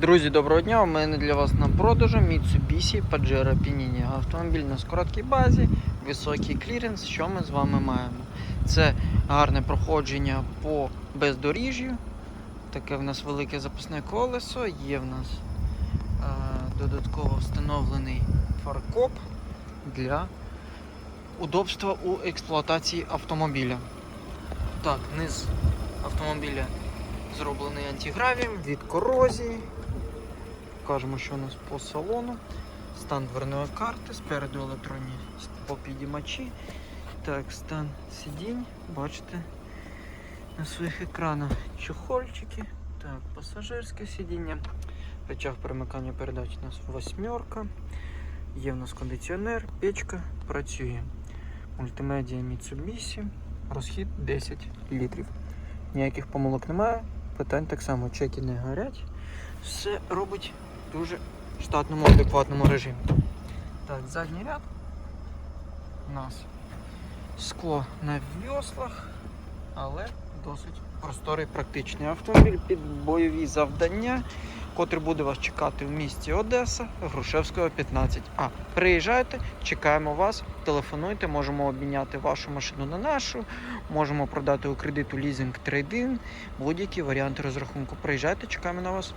Друзі, доброго дня! У мене для вас на продажу Mitsubishi Pajero Panini. Автомобіль на короткій базі, високий кліренс. Що ми з вами маємо? Це гарне проходження по бездоріжжю. Таке в нас велике запасне колесо. Є в нас е, додатково встановлений фаркоп для удобства у експлуатації автомобіля. Так, низ автомобіля зроблений антигравієм від корозії. Покажемо, що у нас по салону. Стан дверної карти, спереду електронні попідімачі. Так, стан сидінь, бачите на своїх екранах чохольчики. Так, пасажирське сидіння. Речах перемикання передач у нас восьмерка. Є в нас кондиціонер, печка працює. Мультимедіа Mitsubishi, розхід 10 літрів. Ніяких помилок немає, питань так само, чеки не горять. Все робить дуже штатному, адекватному режимі. Так, задній ряд. У нас скло на веслах, але досить просторий практичний автомобіль під бойові завдання, котрий буде вас чекати в місті Одеса, Грушевського 15А. Приїжджайте, чекаємо вас, телефонуйте, можемо обміняти вашу машину на нашу, можемо продати у кредиту лізинг трейдин, будь-які варіанти розрахунку. Приїжджайте, чекаємо на вас.